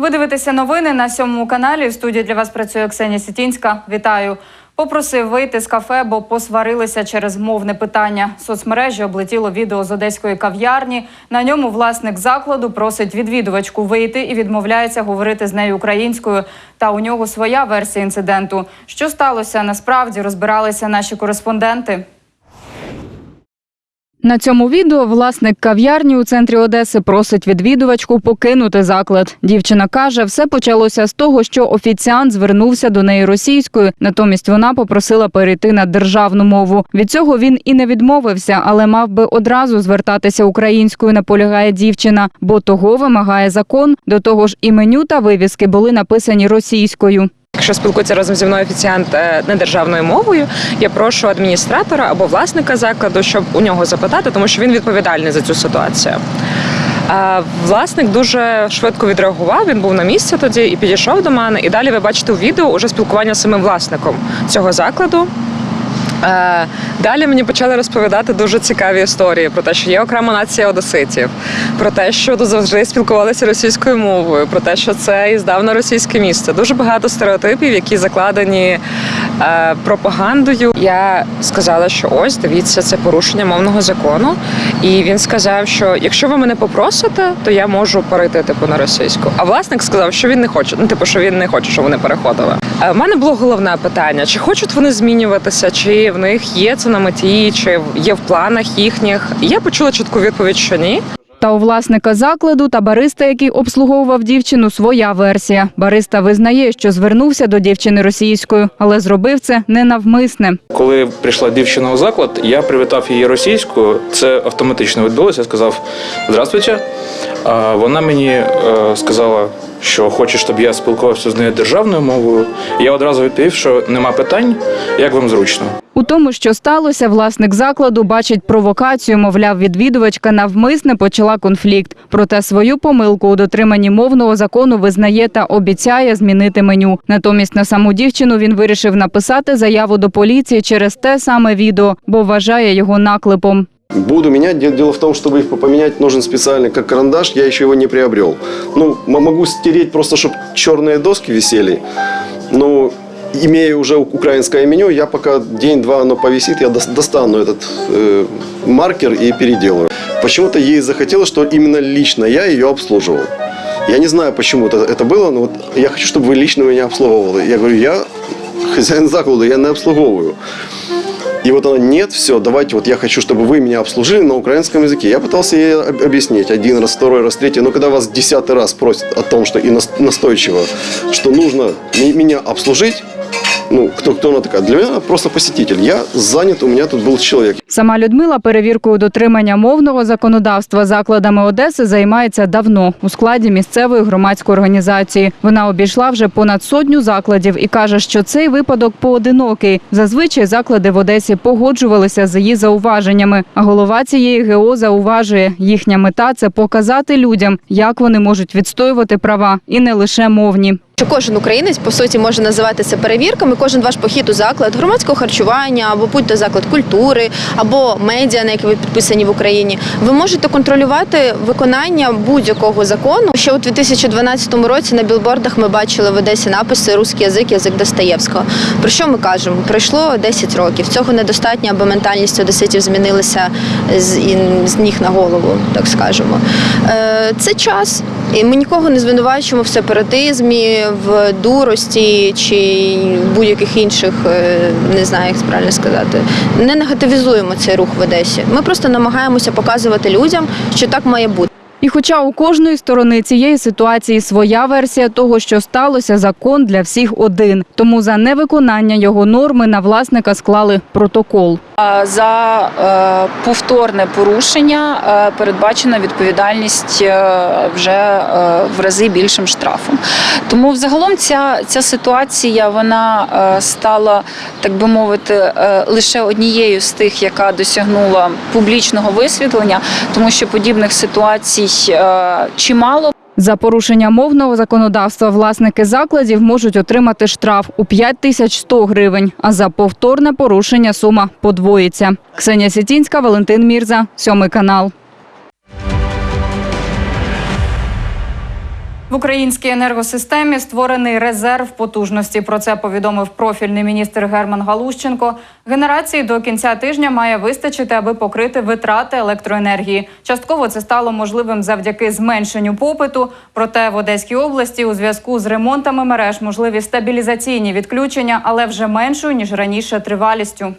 Ви дивитеся новини на сьомому каналі. В студії для вас працює Ксенія Сітінська. Вітаю. Попросив вийти з кафе, бо посварилися через мовне питання. Соцмережі облетіло відео з одеської кав'ярні. На ньому власник закладу просить відвідувачку вийти і відмовляється говорити з нею українською. Та у нього своя версія інциденту. Що сталося насправді, розбиралися наші кореспонденти. На цьому відео власник кав'ярні у центрі Одеси просить відвідувачку покинути заклад. Дівчина каже, все почалося з того, що офіціант звернувся до неї російською, натомість вона попросила перейти на державну мову. Від цього він і не відмовився, але мав би одразу звертатися українською, наполягає дівчина, бо того вимагає закон. До того ж, і меню та вивіски були написані російською. Якщо спілкується разом зі мною офіціант недержавною мовою, я прошу адміністратора або власника закладу, щоб у нього запитати, тому що він відповідальний за цю ситуацію. Е, Власник дуже швидко відреагував. Він був на місці тоді і підійшов до мене. І далі ви бачите у відео уже спілкування з самим власником цього закладу. Е, Далі мені почали розповідати дуже цікаві історії про те, що є окрема нація одеситів, про те, що тут завжди спілкувалися російською мовою, про те, що це і здавна російське місце. Дуже багато стереотипів, які закладені пропагандою. Я сказала, що ось дивіться, це порушення мовного закону. І він сказав, що якщо ви мене попросите, то я можу перейти типу на російську. А власник сказав, що він не хоче. Ну, типу, що він не хоче, щоб вони переходили. У мене було головне питання: чи хочуть вони змінюватися, чи в них є це на меті, чи є в планах їхніх. Я почула чітку відповідь, що ні. Та у власника закладу та бариста, який обслуговував дівчину, своя версія. Бариста визнає, що звернувся до дівчини російською, але зробив це ненавмисне. Коли прийшла дівчина у заклад, я привітав її російською. Це автоматично відбулося. Я сказав Здравствуйте. А вона мені е, сказала, що хоче, щоб я спілкувався з нею державною мовою. Я одразу відповів, що нема питань, як вам зручно. У тому, що сталося, власник закладу бачить провокацію. Мовляв, відвідувачка навмисне почала конфлікт. Проте свою помилку у дотриманні мовного закону визнає та обіцяє змінити меню. Натомість на саму дівчину він вирішив написати заяву до поліції через те саме відео, бо вважає його наклепом. Буду менять. Де- Дело в том, чтобы их поменять, нужен специальный как карандаш. Я еще его не приобрел. Ну, могу стереть просто, чтобы черные доски висели. Но имея уже украинское меню, я пока день-два оно повисит, я дос- достану этот э, маркер и переделаю. Почему-то ей захотелось, что именно лично я ее обслуживал. Я не знаю, почему это, это было, но вот я хочу, чтобы вы лично меня обслуговывали. Я говорю, я хозяин закладу, я не обслуговываю. И вот она, нет, все, давайте, вот я хочу, чтобы вы меня обслужили на украинском языке. Я пытался ей об- объяснить один раз, второй раз, третий. Но когда вас десятый раз просят о том, что и нас- настойчиво, что нужно меня обслужить, ну, кто, кто она такая? Для она просто посетитель. Я занят, у меня тут был человек. Сама Людмила перевіркою дотримання мовного законодавства закладами Одеси займається давно у складі місцевої громадської організації. Вона обійшла вже понад сотню закладів і каже, що цей випадок поодинокий. Зазвичай заклади в Одесі погоджувалися з її зауваженнями. А голова цієї ГО зауважує, їхня мета це показати людям, як вони можуть відстоювати права, і не лише мовні. Що кожен українець по суті може називати це перевірками. Кожен ваш похід у заклад громадського харчування або будь-то заклад культури, або медіа, на які ви підписані в Україні. Ви можете контролювати виконання будь-якого закону. Ще у 2012 році на білбордах ми бачили в Одесі написи Руський язик, язик Достоєвського. Про що ми кажемо? Пройшло 10 років. Цього недостатньо, аби ментальність одеситів змінилася з, з ніг на голову, так скажемо. Е, Це час. І ми нікого не звинувачуємо в сепаратизмі, в дурості чи будь-яких інших, е, не знаю, як правильно сказати. Не негативізуємо цей рух в Одесі. Ми просто намагаємося показувати людям, що так має бути. І хоча у кожної сторони цієї ситуації своя версія того, що сталося, закон для всіх один. Тому за невиконання його норми на власника склали протокол. За е, повторне порушення е, передбачена відповідальність е, вже в рази більшим штрафом. Тому взагалом ця, ця ситуація вона стала, так би мовити, лише однією з тих, яка досягнула публічного висвітлення, тому що подібних ситуацій чимало. За порушення мовного законодавства власники закладів можуть отримати штраф у 5100 гривень, а за повторне порушення сума подвоїться. Ксенія Сітінська, Валентин Мірза, сьомий канал. В українській енергосистемі створений резерв потужності. Про це повідомив профільний міністр Герман Галущенко. Генерації до кінця тижня має вистачити, аби покрити витрати електроенергії. Частково це стало можливим завдяки зменшенню попиту. Проте в Одеській області у зв'язку з ремонтами мереж можливі стабілізаційні відключення, але вже меншою ніж раніше тривалістю.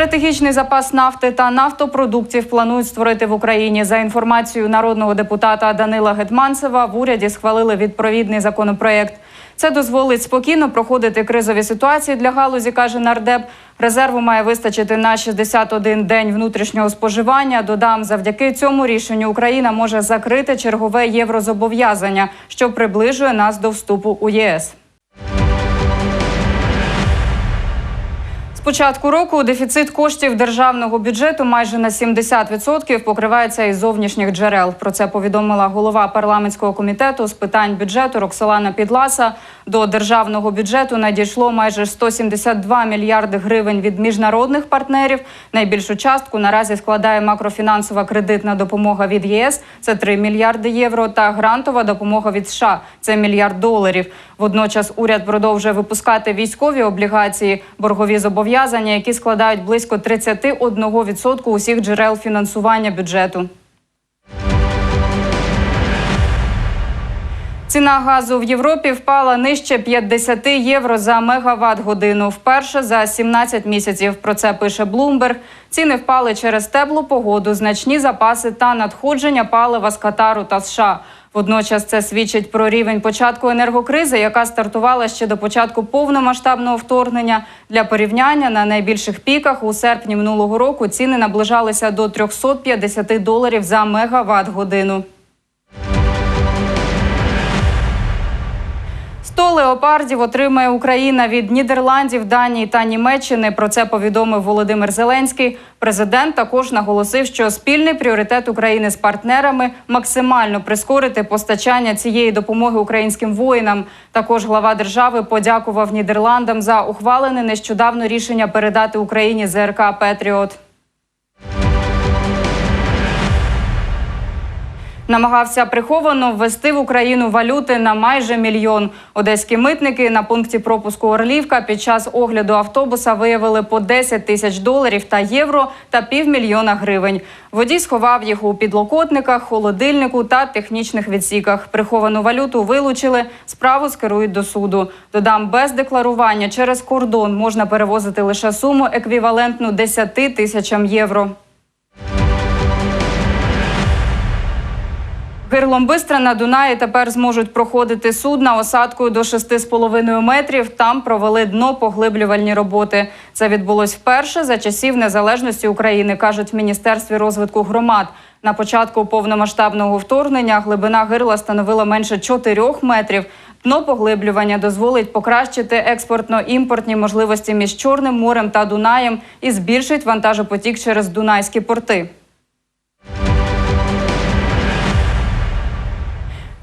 Стратегічний запас нафти та нафтопродуктів планують створити в Україні. За інформацією народного депутата Данила Гетманцева, в уряді схвалили відповідний законопроект. Це дозволить спокійно проходити кризові ситуації для галузі, каже нардеп. Резерву має вистачити на 61 день внутрішнього споживання. Додам, завдяки цьому рішенню Україна може закрити чергове єврозобов'язання, що приближує нас до вступу у ЄС. З початку року дефіцит коштів державного бюджету майже на 70% покривається із зовнішніх джерел. Про це повідомила голова парламентського комітету з питань бюджету Роксолана Підласа. До державного бюджету надійшло майже 172 мільярди гривень від міжнародних партнерів. Найбільшу частку наразі складає макрофінансова кредитна допомога від ЄС це 3 мільярди євро, та грантова допомога від США це мільярд доларів. Водночас уряд продовжує випускати військові облігації, боргові зобов'язання, які складають близько 31% усіх джерел фінансування бюджету. Ціна газу в Європі впала нижче 50 євро за мегаватт годину. Вперше за 17 місяців. Про це пише Bloomberg. Ціни впали через теплу погоду, значні запаси та надходження палива з Катару та США. Водночас це свідчить про рівень початку енергокризи, яка стартувала ще до початку повномасштабного вторгнення. Для порівняння на найбільших піках у серпні минулого року ціни наближалися до 350 доларів за мегаватт годину. 100 леопардів отримає Україна від Нідерландів, Данії та Німеччини. Про це повідомив Володимир Зеленський. Президент також наголосив, що спільний пріоритет України з партнерами максимально прискорити постачання цієї допомоги українським воїнам. Також глава держави подякував Нідерландам за ухвалене нещодавно рішення передати Україні ЗРК Петріот. Намагався приховано ввести в Україну валюти на майже мільйон. Одеські митники на пункті пропуску Орлівка під час огляду автобуса виявили по 10 тисяч доларів та євро та півмільйона гривень. Водій сховав їх у підлокотниках, холодильнику та технічних відсіках. Приховану валюту вилучили. Справу скерують до суду. Додам без декларування через кордон можна перевозити лише суму еквівалентну 10 тисячам євро. Гирлом Бистра на Дунаї тепер зможуть проходити судна осадкою до 6,5 метрів. Там провели днопоглиблювальні роботи. Це відбулось вперше за часів незалежності України, кажуть в міністерстві розвитку громад. На початку повномасштабного вторгнення глибина гирла становила менше 4 метрів. Днопоглиблювання дозволить покращити експортно-імпортні можливості між Чорним морем та Дунаєм і збільшить вантажопотік через дунайські порти.